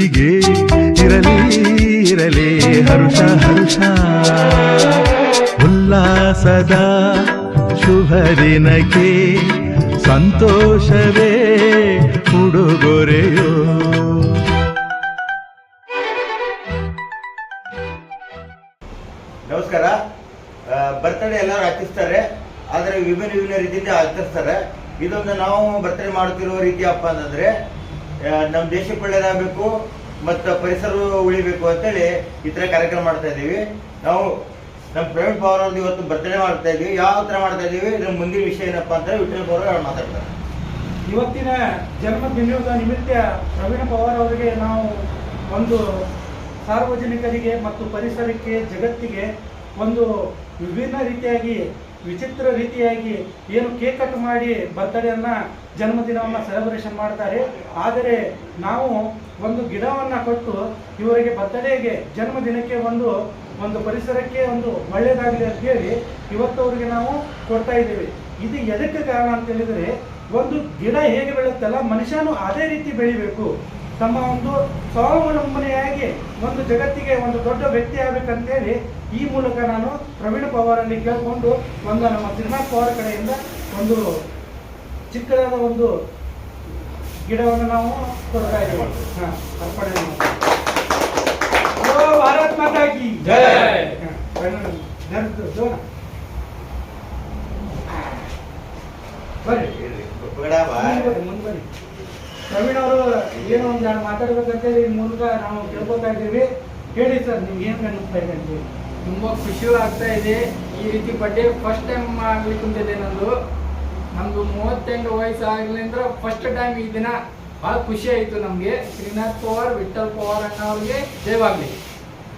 ಹೀಗೆ ಇರಲಿ ಇರಲಿ, ಹರುಷ ಹರುಷ. ಉಲ್ಲಾಸದ ಶುಭ ದಿನಕ್ಕೆ ಸಂತೋಷವೇ ಉಡುಗೊರೆಯೋ. ನಮಸ್ಕಾರ. ಬರ್ತಡೇ ಎಲ್ಲರೂ ಆಚರಿಸ್ತಾರೆ ಆದರೆ ವಿಭಿನ್ನ ವಿಭಿನ್ನ ರೀತಿಯಿಂದ ಆಚರಿಸ್ತಾರೆ ಇದೊಂದು ನಾವು ಬರ್ತಡೇ ಮಾಡುತ್ತಿರುವ ರೀತಿಯಪ್ಪ ಅಂತಂದ್ರೆ ನಮ್ಮ ದೇಶಕ್ಕೆ ಒಳ್ಳೇದಾಗಬೇಕು ಮತ್ತು ಪರಿಸರ ಉಳಿಬೇಕು ಅಂತೇಳಿ ಈ ಥರ ಕಾರ್ಯಕ್ರಮ ಮಾಡ್ತಾ ಇದ್ದೀವಿ. ನಾವು ನಮ್ಮ ಪ್ರವೀಣ್ ಪವರ್ ಅವ್ರದ್ದು ಇವತ್ತು ಬರ್ತಡೇ ಮಾಡ್ತಾ ಇದ್ದೀವಿ. ಯಾವ ಥರ ಮಾಡ್ತಾ ಇದ್ದೀವಿ? ಇದ್ರ ಮುಂದಿನ ವಿಷಯ ಏನಪ್ಪ ಅಂತ ವಿಠಲ್ ಪವರ್ ಅವ್ರು ಮಾತಾಡ್ತಾರೆ. ಇವತ್ತಿನ ಜನ್ಮದಿನದ ನಿಮಿತ್ತ ಪ್ರವೀಣ್ ಪವಾರ್ ಅವರಿಗೆ ನಾವು ಒಂದು ಸಾರ್ವಜನಿಕರಿಗೆ ಮತ್ತು ಪರಿಸರಕ್ಕೆ, ಜಗತ್ತಿಗೆ ಒಂದು ವಿಭಿನ್ನ ರೀತಿಯಾಗಿ, ವಿಚಿತ್ರ ರೀತಿಯಾಗಿ ಏನು ಕೇಕ್ ಕಟ್ ಮಾಡಿ ಬರ್ತ್ಡೇಯನ್ನ ಜನ್ಮದಿನವನ್ನು ಸೆಲೆಬ್ರೇಷನ್ ಮಾಡ್ತಾರೆ. ಆದರೆ ನಾವು ಒಂದು ಗಿಡವನ್ನು ಕೊಟ್ಟು ಇವರಿಗೆ ಬರ್ತ್ಡೇಗೆ ಜನ್ಮದಿನಕ್ಕೆ ಒಂದು ಒಂದು ಪರಿಸರಕ್ಕೆ ಒಂದು ಒಳ್ಳೆಯದಾಗಲಿ ಅಂತ ಹೇಳಿ ಇವತ್ತು ಅವರಿಗೆ ನಾವು ಕೊಡ್ತಾ ಇದ್ದೀವಿ. ಇದು ಎದಕ್ಕೆ ಕಾರಣ ಅಂತ ಹೇಳಿದರೆ, ಒಂದು ಗಿಡ ಹೇಗೆ ಬೆಳೆಯುತ್ತಲ್ಲ ಮನುಷ್ಯನು ಅದೇ ರೀತಿ ಬೆಳಿಬೇಕು. ತಮ್ಮ ಒಂದು ಸ್ವಾವಲಂಬನೆಯಾಗಿ ಒಂದು ಜಗತ್ತಿಗೆ ಒಂದು ದೊಡ್ಡ ವ್ಯಕ್ತಿ ಆಗ್ಬೇಕಂತೇಳಿ ಈ ಮೂಲಕ ನಾನು ಪ್ರವೀಣ್ ಪವಾರಲ್ಲಿ ಕೇಳಿಕೊಂಡು ಒಂದು ನಮ್ಮ ಸಿನಿಮಾ ಪವಾರ್ ಕಡೆಯಿಂದ ಒಂದು ಚಿಕ್ಕದಾದ ಒಂದು ಗಿಡವನ್ನು ನಾವು ಕೊಡ್ತಾ ಇದ್ದೀವಿ ಹಾಂ ಅರ್ಪಣೆ ಭಾರತ್ ಮಾತಾಗಿ ಬರ್ರಿ ಬೇಡ ಬಾ. ಮುಂದ್ ಬರ್ರಿ, ಮುಂದ್ ಬರ್ರಿ. ಪ್ರವೀಣ್ ಅವರು ಏನೋ ಒಂದು ಎರಡು ಮಾತಾಡ್ಬೇಕಂತೇಳಿ ಈ ಮೂಲಕ ನಾವು ಕೇಳ್ಕೊತಾ ಇದ್ದೀವಿ. ಹೇಳಿ ಸರ್, ನಿಮ್ಗೆ ಏನು ಅನ್ನಿಸ್ತಾ ಇದೆ ಅಂತ ತುಂಬ ತುಂಬಾ ಖುಷಿ ಆಗ್ತಾ ಇದೆ. ಈ ರೀತಿ ಬಡ್ಡೆ ಫಸ್ಟ್ ಟೈಮ್ ಆಗ್ಲಿಕ್ಕೆ ಕುಂತಿದೆ ನಂದು. ನಮ್ದು ಮೂವತ್ತೆಂಟು ವಯಸ್ಸು ಆಗ್ಲಿಂದ ಫಸ್ಟ್ ಟೈಮ್ ಈ ದಿನ ಬಹಳ ಖುಷಿ ಆಯ್ತು ನಮಗೆ. ಶ್ರೀನಾಥ್ ಪವಾರ್ ವಿಠಲ್ ಪವಾರ್ ಅವ್ರಿಗೆ ಜಯವಾಗ್ಲಿ.